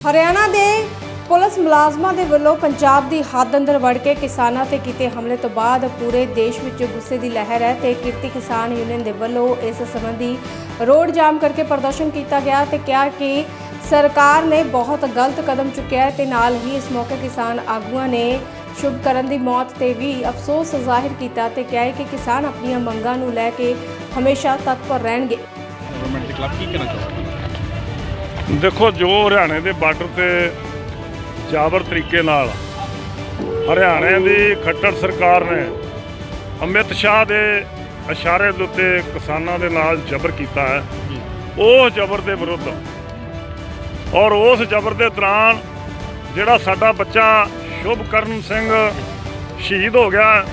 ਹਰਿਆਣਾ ਦੇ ਪੁਲਿਸ ਮੁਲਾਜ਼ਮਾਂ ਦੇ ਵੱਲੋਂ ਪੰਜਾਬ ਦੀ ਹੱਦ ਅੰਦਰ ਵੜ ਕੇ ਕਿਸਾਨਾਂ ਤੇ ਕੀਤੇ ਹਮਲੇ ਤੋਂ ਬਾਅਦ ਪੂਰੇ ਦੇਸ਼ ਵਿੱਚ ਗੁੱਸੇ ਦੀ ਲਹਿਰ ਹੈ ਤੇ ਕਿਰਤੀ ਕਿਸਾਨ ਯੂਨੀਅਨ ਦੇ ਵੱਲੋਂ ਇਸ ਸੰਬੰਧੀ ਰੋਡ ਜਾਮ ਕਰਕੇ ਪ੍ਰਦਰਸ਼ਨ ਕੀਤਾ ਗਿਆ ਤੇ ਕਿਹਾ ਕਿ ਸਰਕਾਰ ਨੇ ਬਹੁਤ ਗਲਤ ਕਦਮ ਚੁੱਕਿਆ ਹੈ ਤੇ ਨਾਲ ਹੀ ਇਸ ਮੌਕੇ ਕਿਸਾਨ ਆਗੂਆਂ ਨੇ ਸ਼ੁਭਕਰਨ ਦੀ ਮੌਤ ਤੇ ਵੀ ਅਫਸੋਸ ਜ਼ਾਹਿਰ ਕੀਤਾ ਤੇ ਕਿਹਾ ਕਿ ਕਿਸਾਨ ਆਪਣੀਆਂ ਮੰਗਾਂ ਨੂੰ ਲੈ ਕੇ ਹਮੇਸ਼ਾ ਤਤਪਰ ਰਹਿਣਗੇ। ਗਵਰਨਮੈਂਟ ਦੇ ਖਿਲਾਫ ਕੀ ਕਹਿਣਾ ਚਾਹੁੰਦੇ ਦੇਖੋ ਜੋ ਹਰਿਆਣੇ ਦੇ ਬਾਰਡਰ ਤੇ ਜਾਬਰ ਤਰੀਕੇ ਨਾਲ ਹਰਿਆਣੇ ਦੀ ਖੱਟੜ ਸਰਕਾਰ ਨੇ ਅਮਿਤ ਸ਼ਾਹ ਦੇ ਇਸ਼ਾਰੇ ਦੇ ਉੱਤੇ ਕਿਸਾਨਾਂ ਦੇ ਨਾਲ ਜ਼ਬਰ ਕੀਤਾ ਹੈ। ਉਹ ਜ਼ਬਰ ਦੇ ਵਿਰੁੱਧ ਔਰ ਉਸ ਜ਼ਬਰ ਦੇ ਦੌਰਾਨ ਜਿਹੜਾ ਸਾਡਾ ਬੱਚਾ ਸ਼ੁਭਕਰਨ ਸਿੰਘ ਸ਼ਹੀਦ ਹੋ ਗਿਆ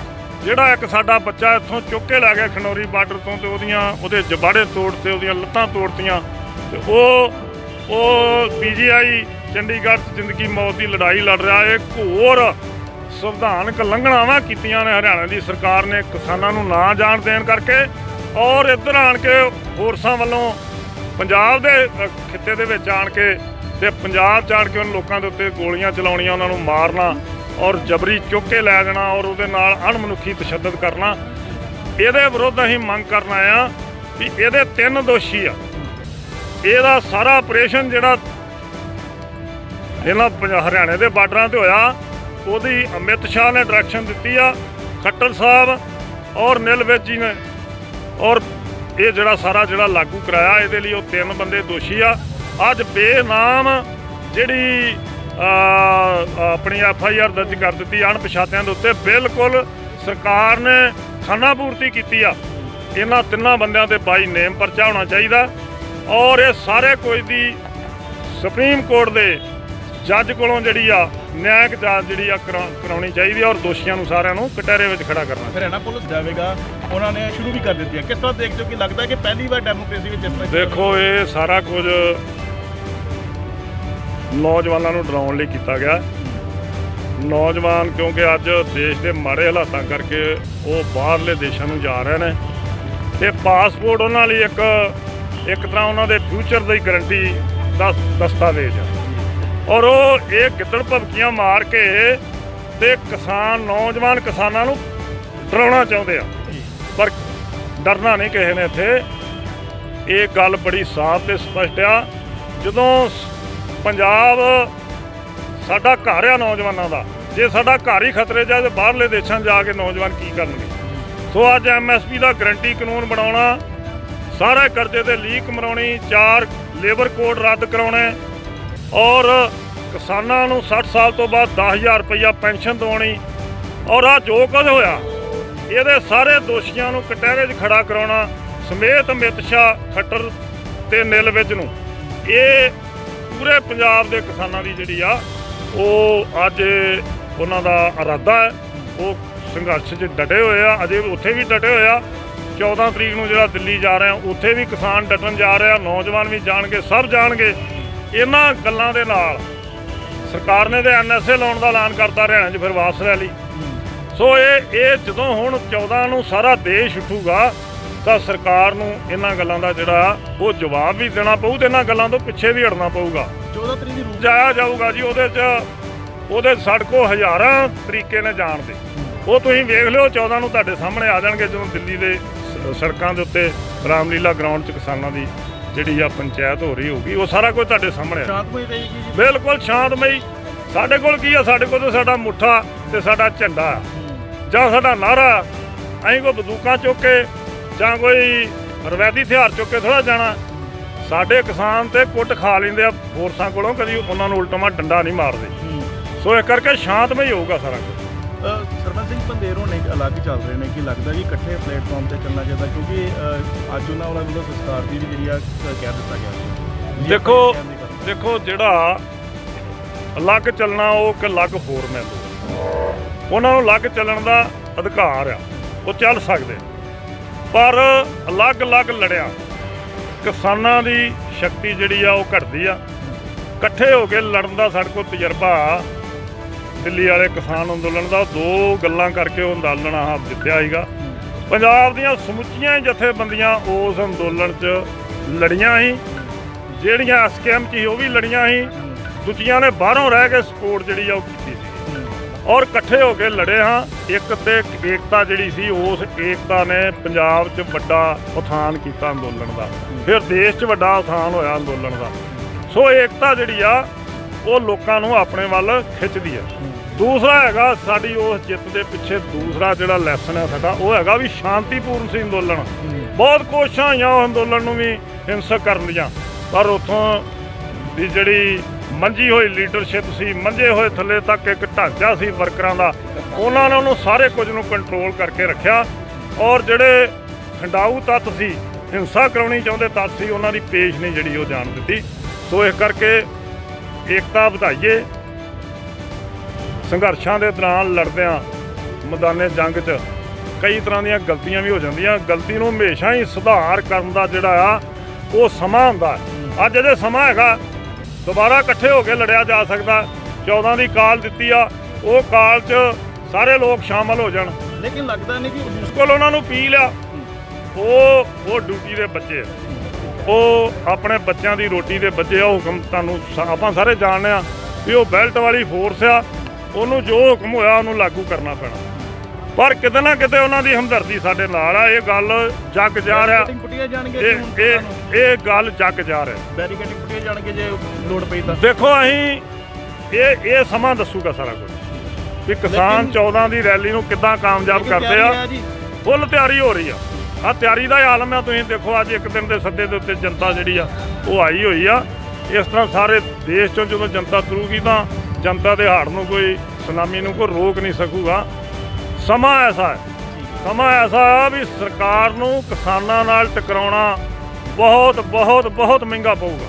ਜਿਹੜਾ ਇੱਕ ਸਾਡਾ ਬੱਚਾ ਇੱਥੋਂ ਚੁੱਕ ਕੇ ਲੈ ਗਿਆ ਖਨੌਰੀ ਬਾਰਡਰ ਤੋਂ ਤੇ ਉਹਦੀਆਂ ਉਹਦੇ ਜਬਾੜੇ ਤੋੜ ਤੇ ਉਹਦੀਆਂ ਲੱਤਾਂ ਤੋੜਤੀਆਂ ਤੇ ਉਹ ਉਹ ਪੀਜੀਆਈ ਚੰਡੀਗੜ੍ਹ 'ਚ ਜ਼ਿੰਦਗੀ ਮੌਤ ਦੀ ਲੜਾਈ ਲੜ ਰਿਹਾ। ਹੈ ਘੋਰ ਸੰਵਿਧਾਨਕ ਲੰਘਣਾਵਾਂ ਕੀਤੀਆਂ ਨੇ ਹਰਿਆਣਾ ਦੀ ਸਰਕਾਰ ਨੇ ਕਿਸਾਨਾਂ ਨੂੰ ਨਾ ਜਾਣ ਦੇਣ ਕਰਕੇ। ਔਰ ਇੱਧਰ ਆਣ ਕੇ ਫੋਰਸਾਂ ਵੱਲੋਂ ਪੰਜਾਬ ਦੇ ਖਿੱਤੇ ਦੇ ਵਿੱਚ ਆਣ ਕੇ ਤੇ ਪੰਜਾਬ 'ਚ ਆਣ ਕੇ ਉਹਨਾਂ ਲੋਕਾਂ ਦੇ ਉੱਤੇ ਗੋਲੀਆਂ ਚਲਾਉਣੀਆਂ, ਉਹਨਾਂ ਨੂੰ ਮਾਰਨਾ ਔਰ ਜਬਰੀ ਚੁੱਕ ਕੇ ਲੈ ਜਾਣਾ ਔਰ ਉਹਦੇ ਨਾਲ ਅਣਮਨੁੱਖੀ ਤਸ਼ੱਦਦ ਕਰਨਾ। ਇਹਦੇ ਵਿਰੁੱਧ ਅਸੀਂ ਮੰਗ ਕਰਨ ਆਏ ਆ ਵੀ ਇਹਦੇ ਤਿੰਨ ਦੋਸ਼ੀ ਆ। ਇਹਦਾ ਸਾਰਾ ਆਪਰੇਸ਼ਨ ਜਿਹੜਾ ਇਹਨਾਂ ਪੰਜ- ਹਰਿਆਣੇ ਦੇ ਬਾਰਡਰਾਂ ਤੇ ਹੋਇਆ, ਉਹਦੀ ਅਮਿਤ ਸ਼ਾਹ ਨੇ ਡਾਇਰੈਕਸ਼ਨ ਦਿੱਤੀ ਆ ਖੱਟਰ ਸਾਹਿਬ ਔਰ ਨਿਲਵੇਜ ਜੀ ਨੇ। ਔਰ ਇਹ ਜਿਹੜਾ ਸਾਰਾ ਜਿਹੜਾ ਲਾਗੂ ਕਰਾਇਆ, ਇਹਦੇ ਲਈ ਉਹ ਤਿੰਨ ਬੰਦੇ ਦੋਸ਼ੀ ਆ। ਅੱਜ ਬੇਨਾਮ ਜਿਹੜੀ ਆਪਣੀ ਐਫ ਆਈ ਆਰ ਦਰਜ ਕਰ ਦਿੱਤੀ ਅਣਪਛਾਤਿਆਂ ਦੇ ਉੱਤੇ। ਬਿਲਕੁਲ ਸਰਕਾਰ ਨੇ ਖਾਨਾ ਪੂਰਤੀ ਕੀਤੀ ਆ। ਇਹਨਾਂ ਤਿੰਨਾਂ ਬੰਦਿਆਂ ਤੇ ਬਾਈ ਨੇਮ ਪਰਚਾ ਹੋਣਾ ਚਾਹੀਦਾ। ਔਰ ਇਹ ਸਾਰੇ ਕੁਝ ਦੀ ਸੁਪਰੀਮ ਕੋਰਟ ਦੇ ਜੱਜ ਕੋਲੋਂ ਜਿਹੜੀ ਆ ਨਿਆਇਕ ਜਾਂਚ ਜਿਹੜੀ ਆ ਕਰਾ- ਕਰਾਉਣੀ ਚਾਹੀਦੀ ਆ ਔਰ ਦੋਸ਼ੀਆਂ ਨੂੰ ਸਾਰਿਆਂ ਨੂੰ ਕਟਹਿਰੇ ਵਿੱਚ ਖੜਾ ਕਰਨਾ ਹਰਿਆਣਾ ਪੁਲਿਸ ਜਾਵੇਗਾ ਉਹਨਾਂ ਨੇ ਸ਼ੁਰੂ ਵੀ ਕਰ ਦਿੱਤੀ ਹੈ ਕਿਸ ਤਰ੍ਹਾਂ ਦੇਖਦੇ ਹੋ ਕਿ ਲੱਗਦਾ ਕਿ ਪਹਿਲੀ ਵਾਰ ਡੈਮੋਕ੍ਰੇਸੀ ਵਿੱਚ ਇਸ ਤਰ੍ਹਾਂ ਦੇਖੋ ਇਹ ਸਾਰਾ ਕੁਝ ਨੌਜਵਾਨਾਂ ਨੂੰ ਡਰਾਉਣ ਲਈ ਕੀਤਾ ਗਿਆ। ਨੌਜਵਾਨ ਕਿਉਂਕਿ ਅੱਜ ਦੇਸ਼ ਦੇ ਮਾੜੇ ਹਾਲਾਤਾਂ ਕਰਕੇ ਉਹ ਬਾਹਰਲੇ ਦੇਸ਼ਾਂ ਨੂੰ ਜਾ ਰਹੇ ਨੇ। ਤੇ ਪਾਸਪੋਰਟ ਉਹਨਾਂ ਲਈ ਇੱਕ ਇੱਕ ਤਰ੍ਹਾਂ ਉਹਨਾਂ ਦੇ ਫਿਊਚਰ ਦੀ ਗਾਰੰਟੀ ਦਾ ਦਸਤਾਵੇਜ਼ ਆ। ਔਰ ਉਹ ਇਹ ਗਿੱਦੜ ਭਬਕੀਆਂ ਮਾਰ ਕੇ ਤੇ ਕਿਸਾਨ ਨੌਜਵਾਨ ਕਿਸਾਨਾਂ ਨੂੰ ਡਰਾਉਣਾ ਚਾਹੁੰਦੇ ਆ। ਪਰ ਡਰਨਾ ਨਹੀਂ ਕਿਸੇ ਨੇ ਇੱਥੇ। ਇਹ ਗੱਲ ਬੜੀ ਸਾਫ਼ ਤੇ ਸਪਸ਼ਟ ਆ। ਜਦੋਂ ਪੰਜਾਬ ਸਾਡਾ ਘਰ ਆ ਨੌਜਵਾਨਾਂ ਦਾ ਜੇ ਸਾਡਾ ਘਰ ਹੀ ਖਤਰੇ 'ਚ ਆ ਤੇ ਬਾਹਰਲੇ ਦੇਸ਼ਾਂ ਜਾ ਕੇ ਨੌਜਵਾਨ ਕੀ ਕਰਨਗੇ? ਸੋ ਅੱਜ ਐਮਐਸਪੀ ਦਾ ਗਰੰਟੀ ਕਾਨੂੰਨ ਬਣਾਉਣਾ ਸਾਰੇ ਕਰਜ਼ੇ ਤੇ ਲੀਕ ਮਰਾਉਣੀ, ਚਾਰ ਲੇਬਰ ਕੋਡ ਰੱਦ ਕਰਾਉਣੇ ਔਰ ਕਿਸਾਨਾਂ ਨੂੰ 60 ਸਾਲ ਤੋਂ ਬਾਅਦ 10000 ਰੁਪਇਆ ਪੈਨਸ਼ਨ ਦਿਵਾਉਣੀ ਔਰ ਆ ਜੋ ਕੁਝ ਹੋਇਆ, ਇਹਦੇ ਸਾਰੇ ਦੋਸ਼ੀਆਂ ਨੂੰ ਕਟਹਿਰੇ 'ਚ ਖੜਾ ਕਰਾਉਣਾ, ਸਮੇਤ ਅਮਿਤ ਸ਼ਾਹ ਖੱਟਰ ਤੇ ਨਿਲ ਵਿੱਚ ਨੂੰ। ਇਹ ਪੂਰੇ ਪੰਜਾਬ ਦੇ ਕਿਸਾਨਾਂ ਦੀ ਜਿਹੜੀ ਆ, ਉਹ ਅੱਜ ਉਹਨਾਂ ਦਾ ਇਰਾਦਾ ਹੈ। ਉਹ ਸੰਘਰਸ਼ 'ਚ ਡਟੇ ਹੋਏ ਆ, ਅਜੇ ਉੱਥੇ ਵੀ ਡਟੇ ਹੋਏ ਆ। 14 ਤਰੀਕ ਨੂੰ ਜਿਹੜਾ ਦਿੱਲੀ ਜਾ ਰਹੇ ਆ ਉੱਥੇ ਵੀ ਕਿਸਾਨ ਡਟਣ ਜਾ ਰਹੇ ਆ ਨੌਜਵਾਨ ਵੀ ਜਾਣਗੇ ਸਭ ਜਾਣਗੇ। ਇਹਨਾਂ ਗੱਲਾਂ ਦੇ ਨਾਲ ਸਰਕਾਰ ਨੇ ਤੇ ਐਨਐਸਏ ਲਾਉਣ ਦਾ ਐਲਾਨ ਕਰਤਾ ਹਰਿਆਣਾ 'ਚ ਫਿਰ ਵਾਪਸ ਲੈ ਲਈ ਸੋ ਇਹ ਇਹ ਜਦੋਂ ਹੁਣ 14 ਨੂੰ ਸਾਰਾ ਦੇਸ਼ ਉੱਠੂਗਾ ਤਾਂ ਸਰਕਾਰ ਨੂੰ ਇਹਨਾਂ ਗੱਲਾਂ ਦਾ ਜਿਹੜਾ ਉਹ ਜਵਾਬ ਵੀ ਦੇਣਾ ਪਊ ਤੇ ਇਹਨਾਂ ਗੱਲਾਂ ਤੋਂ ਪਿੱਛੇ ਵੀ ਹਟਣਾ ਪਊਗਾ। 14 ਤਰੀਕ ਰੂਪ ਜਾਇਆ ਜਾਊਗਾ ਜੀ ਉਹਦੇ 'ਚ ਉਹਦੇ ਸੜਕੋ ਹਜ਼ਾਰਾਂ ਤਰੀਕੇ ਨੇ ਜਾਣ ਦੇ। ਉਹ ਤੁਸੀਂ ਵੇਖ ਲਿਓ 14 ਨੂੰ ਤੁਹਾਡੇ ਸਾਹਮਣੇ ਆ ਜਾਣਗੇ ਜਦੋਂ ਦਿੱਲੀ ਦੇ ਸੜਕਾਂ ਦੇ ਉੱਤੇ ਰਾਮਲੀਲਾ ਗਰਾਊਂਡ 'ਚ ਕਿਸਾਨਾਂ ਦੀ ਜਿਹੜੀ ਆ ਪੰਚਾਇਤ ਹੋ ਰਹੀ ਹੋਊਗੀ ਉਹ ਸਾਰਾ ਕੁਝ ਤੁਹਾਡੇ ਸਾਹਮਣੇ ਆ। ਸ਼ਾਂਤਮਈ ਰਹੇਗੀ ਜੀ। ਬਿਲਕੁਲ ਸ਼ਾਂਤਮਈ। ਸਾਡੇ ਕੋਲ ਕੀ ਆ? ਸਾਡੇ ਕੋਲ ਤਾਂ ਸਾਡਾ ਮੁੱਠਾ ਤੇ ਸਾਡਾ ਝੰਡਾ। ਜਾਂ ਸਾਡਾ ਨਾਰਾ ਅਸੀਂ ਕੋਈ ਬੰਦੂਕਾਂ ਚੁੱਕ ਕੇ ਜਾਂ ਕੋਈ ਰਵੈਦੀ ਹਥਿਆਰ ਚੁੱਕ ਕੇ ਥੋੜਾ ਜਾਣਾ। ਸਾਡੇ ਕਿਸਾਨ ਤੇ ਕੁੱਟ ਖਾ ਲੈਂਦੇ ਆ ਫੋਰਸਾਂ ਕੋਲੋਂ ਕਦੀ ਉਹਨਾਂ ਨੂੰ ਉਲਟਮਾ ਡੰਡਾ ਨਹੀਂ ਮਾਰਦੇ। ਸੋ ਇਹ ਕਰਕੇ ਸ਼ਾਂਤਮਈ ਹੋਊਗਾ ਸਾਰਾ ਕੁਝ। ਸਰਵਨ ਸਿੰਘ ਪੰਦੇਰੋਂ ਨੇ ਅਲੱਗ ਚੱਲ ਰਹੇ ਨੇ ਕਿ ਲੱਗਦਾ ਕਿ ਇਕੱਠੇ ਪਲੇਟਫਾਰਮ ਤੇ ਚੱਲਣਾ ਚਾਹੀਦਾ ਕਿਉਂਕਿ ਅ, ਅੱਜ ਉਹਨਾਂ ਵੱਲੋਂ ਸੰਸਕਾਰ ਦੀ ਵੀ ਜਿਹੜੀ ਆ ਕਹਿ ਦਿੱਤਾ ਗਿਆ ਸੀ। ਦੇਖੋ। ਦੇਖੋ ਜਿਹੜਾ ਅਲੱਗ ਚੱਲਣਾ ਉਹ ਇੱਕ ਅਲੱਗ ਹੋਰ ਮੈਨੂੰ ਉਹਨਾਂ ਨੂੰ ਅਲੱਗ ਚੱਲਣ ਦਾ ਅਧਿਕਾਰ ਆ ਉਹ ਚੱਲ ਸਕਦੇ ਪਰ ਅਲੱਗ-ਅਲੱਗ ਲੜਿਆ ਕਿਸਾਨਾਂ ਦੀ ਸ਼ਕਤੀ ਜਿਹੜੀ ਆ ਉਹ ਘਟਦੀ ਆ ਇਕੱਠੇ ਹੋ ਕੇ ਲੜਨ ਦਾ ਸਾਡੇ ਕੋਲ ਤਜਰਬਾ ਦਿੱਲੀ ਵਾਲੇ ਕਿਸਾਨ ਅੰਦੋਲਨ ਦਾ ਦੋ ਗੱਲਾਂ ਕਰਕੇ ਉਹ ਅੰਦੋਲਨ ਆਹ ਜਿੱਤਿਆ ਸੀਗਾ। ਪੰਜਾਬ ਦੀਆਂ ਸਮੁੱਚੀਆਂ ਜਥੇਬੰਦੀਆਂ ਉਸ ਅੰਦੋਲਨ 'ਚ ਲੜੀਆਂ ਸੀ। ਜਿਹੜੀਆਂ ਐਸਕੇਐਮ 'ਚ ਸੀ, ਉਹ ਵੀ ਲੜੀਆਂ ਸੀ। ਦੂਜੀਆਂ ਨੇ ਬਾਹਰੋਂ ਰਹਿ ਕੇ ਸਪੋਰਟ ਜਿਹੜੀ ਆ ਉਹ ਕੀਤੀ ਸੀ। ਔਰ ਇਕੱਠੇ ਹੋ ਕੇ ਲੜੇ ਹਾਂ। ਇੱਕ ਤੇ ਏਕਤਾ ਜਿਹੜੀ ਸੀ, ਉਸ ਏਕਤਾ ਨੇ ਪੰਜਾਬ 'ਚ ਵੱਡਾ ਉਥਾਨ ਕੀਤਾ ਅੰਦੋਲਨ ਦਾ। ਫਿਰ ਦੇਸ਼ 'ਚ ਵੱਡਾ ਉਥਾਨ ਹੋਇਆ ਅੰਦੋਲਨ ਦਾ। ਸੋ ਏਕਤਾ ਜਿਹੜੀ ਆ, ਉਹ ਲੋਕਾਂ ਨੂੰ ਆਪਣੇ ਵੱਲ ਖਿੱਚਦੀ ਹੈ ਦੂਸਰਾ ਹੈਗਾ ਸਾਡੀ ਉਸ ਜਿੱਤ ਦੇ ਪਿੱਛੇ ਦੂਸਰਾ ਜਿਹੜਾ ਲੈਸਨ ਹੈ ਸਾਡਾ ਉਹ ਹੈਗਾ ਵੀ ਸ਼ਾਂਤੀਪੂਰਨ ਸੀ ਅੰਦੋਲਨ। ਬਹੁਤ ਕੋਸ਼ਿਸ਼ਾਂ ਹੋਈਆਂ ਉਹ ਅੰਦੋਲਨ ਨੂੰ ਵੀ ਹਿੰਸਕ ਕਰਨ ਦੀਆਂ। ਪਰ ਉਥੋਂ ਦੀ ਜਿਹੜੀ ਮੰਜੀ ਹੋਈ ਲੀਡਰਸ਼ਿਪ ਸੀ ਮੰਜੇ ਹੋਏ ਥੱਲੇ ਤੱਕ ਇੱਕ ਢਾਂਚਾ ਸੀ ਵਰਕਰਾਂ ਦਾ ਉਹਨਾਂ ਨੇ ਉਹਨੂੰ ਸਾਰੇ ਕੁਝ ਨੂੰ ਕੰਟਰੋਲ ਕਰਕੇ ਰੱਖਿਆ। ਔਰ ਜਿਹੜੇ ਖੰਡਾਊ ਤੱਤ ਸੀ ਹਿੰਸਾ ਕਰਾਉਣੀ ਚਾਹੁੰਦੇ ਤੱਤ ਸੀ ਉਹਨਾਂ ਦੀ ਪੇਸ਼ ਨਹੀਂ ਜਿਹੜੀ ਉਹ ਜਾਣ ਦਿੱਤੀ। ਸੋ ਇਸ ਕਰਕੇ ਏਕਤਾ ਵਧਾਈਏ ਸੰਘਰਸ਼ਾਂ ਦੇ ਦੌਰਾਨ ਲੜਦਿਆਂ ਮੈਦਾਨੇ ਜੰਗ 'ਚ ਕਈ ਤਰ੍ਹਾਂ ਦੀਆਂ ਗਲਤੀਆਂ ਵੀ ਹੋ ਜਾਂਦੀਆਂ ਗਲਤੀ ਨੂੰ ਹਮੇਸ਼ਾ ਹੀ ਸੁਧਾਰ ਕਰਨ ਦਾ ਜਿਹੜਾ ਆ ਉਹ ਸਮਾਂ ਹੁੰਦਾ। ਅੱਜ ਇਹਦੇ ਸਮਾਂ ਹੈਗਾ ਦੁਬਾਰਾ ਇਕੱਠੇ ਹੋ ਕੇ ਲੜਿਆ ਜਾ ਸਕਦਾ 14 ਦੀ ਕਾਲ ਦਿੱਤੀ ਆ ਉਹ ਕਾਲ 'ਚ ਸਾਰੇ ਲੋਕ ਸ਼ਾਮਲ ਹੋ ਜਾਣ ਲੇਕਿਨ ਲੱਗਦਾ ਨਹੀਂ ਕਿ ਉਸ ਕੋਲ ਉਹਨਾਂ ਨੂੰ ਪੀ ਲਿਆ ਉਹ ਉਹ ਡਿਊਟੀ ਦੇ ਬੱਚੇ। ਉਹ ਆਪਣੇ ਬੱਚਿਆਂ ਦੀ ਰੋਟੀ ਦੇ ਬੱਚੇ ਆ ਹੁਕਮ ਤੁਹਾਨੂੰ ਆਪਾਂ ਸਾਰੇ ਜਾਣਦੇ ਆ ਵੀ ਉਹ ਬੈਲਟ ਵਾਲੀ ਫੋਰਸ ਆ ਉਹਨੂੰ ਜੋ ਹੁਕਮ ਹੋਇਆ ਉਹਨੂੰ ਲਾਗੂ ਕਰਨਾ ਪੈਣਾ। ਪਰ ਕਿਤੇ ਨਾ ਕਿਤੇ ਉਹਨਾਂ ਦੀ ਹਮਦਰਦੀ ਸਾਡੇ ਨਾਲ ਆ ਇਹ ਗੱਲ ਜੱਗ ਜਾ ਰਿਹਾ। ਇਹ ਇਹ ਇਹ ਗੱਲ ਜੱਗ ਜਾ ਰਿਹਾ। ਬੈਰੀਕੇਡਿੰਗ ਪੁੱਟੀਆਂ ਜਾਣਗੇ ਜੇ ਲੋੜ ਪਈ ਤਾਂ। ਦੇਖੋ ਅਸੀਂ ਇਹ ਇਹ ਸਮਾਂ ਦੱਸੂਗਾ ਸਾਰਾ ਕੁਝ। ਵੀ ਕਿਸਾਨ ਲੇਕਿਨ- 14 ਦੀ ਰੈਲੀ ਨੂੰ ਕਿੱਦਾਂ ਕਾਮਯਾਬ ਕਰਦੇ ਆ। ਫੁੱਲ ਤਿਆਰੀ ਹੋ ਰਹੀ ਆ। ਆ ਤਿਆਰੀ ਦਾ ਆਲਮ ਆ ਤੁਸੀਂ ਦੇਖੋ ਅੱਜ ਇੱਕ ਦਿਨ ਦੇ ਸੱਦੇ ਦੇ ਉੱਤੇ ਜਨਤਾ ਜਿਹੜੀ ਆ ਉਹ ਆਈ ਹੋਈ ਆ। ਇਸ ਤਰ੍ਹਾਂ ਸਾਰੇ ਦੇਸ਼ ਚੋਂ ਜਦੋਂ ਜਨਤਾ ਤੁਰੂਗੀ ਤਾਂ ਜਨਤਾ ਦੇ ਹਾੜ ਨੂੰ ਕੋਈ ਸੁਨਾਮੀ ਨੂੰ ਕੋਈ ਰੋਕ ਨਹੀਂ ਸਕੂਗਾ। ਸਮਾਂ ਐਸਾ ਹੈ। ਸਮਾਂ ਐਸਾ ਵੀ ਸਰਕਾਰ ਨੂੰ ਕਿਸਾਨਾਂ ਨਾਲ ਟਕਰਾਉਣਾ ਬਹੁਤ ਬਹੁਤ ਬਹੁਤ ਮਹਿੰਗਾ ਪਊਗਾ।